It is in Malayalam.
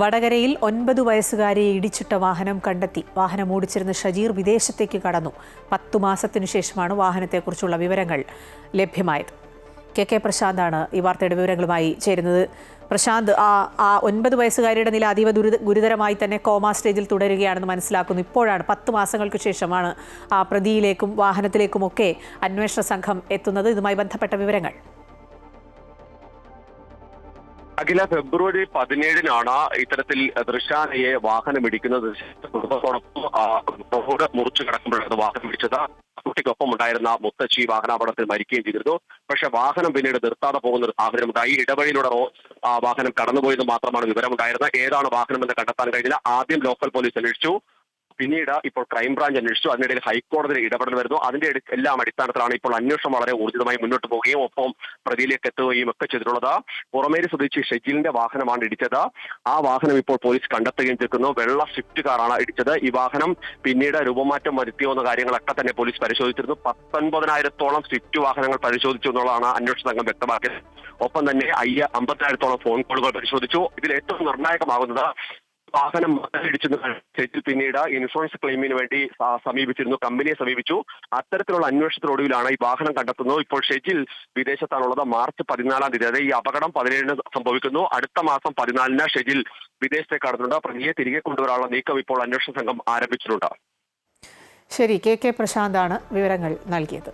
വടകരയിൽ ഒൻപത് വയസ്സുകാരിയെ ഇടിച്ചിട്ട വാഹനം കണ്ടെത്തി. വാഹനം ഓടിച്ചിരുന്ന ഷജീർ വിദേശത്തേക്ക് കടന്നു. പത്തു മാസത്തിനു ശേഷമാണ് വാഹനത്തെക്കുറിച്ചുള്ള വിവരങ്ങൾ ലഭ്യമായത്. കെ കെ പ്രശാന്താണ് ഈ വാർത്തയുടെ വിവരങ്ങളുമായി ചേരുന്നത്. പ്രശാന്ത് ആ ആ ഒൻപത് വയസ്സുകാരിയുടെ നില അതീവ ദുരിത ഗുരുതരമായി തന്നെ കോമ സ്റ്റേജിൽ തുടരുകയാണെന്ന് മനസ്സിലാക്കുന്നു. ഇപ്പോഴാണ് പത്ത് മാസങ്ങൾക്ക് ശേഷമാണ് ആ പ്രതിയിലേക്കും വാഹനത്തിലേക്കുമൊക്കെ അന്വേഷണ സംഘം എത്തുന്നത്. ഇതുമായി ബന്ധപ്പെട്ട വിവരങ്ങൾ. അഖില ഫെബ്രുവരി പതിനേഴിനാണ് ഇത്തരത്തിൽ ദൃശാനയെ വാഹനം ഇടിക്കുന്നത്. കുടുംബത്തോടൊപ്പം മുറിച്ചു കിടക്കുമ്പോഴാണ് വാഹനം ഇടിച്ചത്. കുട്ടിക്കൊപ്പം ഉണ്ടായിരുന്ന മുത്തശ്ശി വാഹനാപകടത്തിൽ മരിക്കുകയും ചെയ്തിരുന്നു. പക്ഷെ വാഹനം പിന്നീട് നിർത്താതെ പോകുന്ന ഒരു സാഹചര്യം ഉണ്ടായി. ഇടവഴിയിലൂടെ വാഹനം കടന്നുപോയെന്ന് മാത്രമാണ് വിവരമുണ്ടായിരുന്നത്. ഏതാണ് വാഹനം എന്ന് കണ്ടെത്താൻ കഴിഞ്ഞില്ല. ആദ്യം ലോക്കൽ പോലീസ് അന്വേഷിച്ചു. പിന്നീട് ഇപ്പോൾ ക്രൈംബ്രാഞ്ച് അന്വേഷിച്ചു. അതിനിടയിൽ ഹൈക്കോടതിയിൽ ഇടപെടൽ വരുന്നു. അതിന്റെ എല്ലാം അടിസ്ഥാനത്തിലാണ് ഇപ്പോൾ അന്വേഷണം വളരെ ഊർജിതമായി മുന്നോട്ട് പോവുകയും ഒപ്പം പ്രതിയിലേക്ക് എത്തുകയും ഒക്കെ ചെയ്തിട്ടുള്ളത്. പുറമേരി സ്വദേശി ഷെജിലിന്റെ വാഹനമാണ് ഇടിച്ചത്. ആ വാഹനം ഇപ്പോൾ പോലീസ് കണ്ടെത്തുകയും തീർക്കുന്നു വെള്ള സ്വിഫ്റ്റ് കാറാണ് ഇടിച്ചത്. ഈ വാഹനം പിന്നീട് രൂപമാറ്റം വരുത്തിയോ എന്ന കാര്യങ്ങളൊക്കെ തന്നെ പോലീസ് പരിശോധിച്ചിരുന്നു. പത്തൊൻപതിനായിരത്തോളം സ്വിഫ്റ്റ് വാഹനങ്ങൾ പരിശോധിച്ചു എന്നുള്ളതാണ് അന്വേഷണ സംഘം വ്യക്തമാക്കിയത്. ഒപ്പം തന്നെ അയ്യ അമ്പത്തിനായിരത്തോളം ഫോൺ കോളുകൾ പരിശോധിച്ചു. ഇതിൽ ഏറ്റവും നിർണായകമാകുന്നത് വാഹനം ഇടിച്ചെന്ന് പിന്നീട് ഇൻഷുറൻസ് ക്ലെയിമിന് വേണ്ടി സമീപിച്ചിരുന്നു കമ്പനിയെ സമീപിച്ചു. അത്തരത്തിലുള്ള അന്വേഷണത്തിനൊടുവിലാണ് ഈ വാഹനം കണ്ടെത്തുന്നത്. ഇപ്പോൾ ഷെജിൽ വിദേശത്താണുള്ളത്. മാർച്ച് പതിനാലാം തീയതി ഈ അപകടം പതിനേഴിന് സംഭവിക്കുന്നു. അടുത്ത മാസം പതിനാലിന് ഷെജിൽ വിദേശത്തേക്ക് കടന്നുണ്ട് പ്രതിയെ തിരികെ കൊണ്ടുവരാനുള്ള നീക്കം ഇപ്പോൾ അന്വേഷണ സംഘം ആരംഭിച്ചിട്ടുണ്ട്. ശരി കെ കെ പ്രശാന്താണ് വിവരങ്ങൾ നൽകിയത്.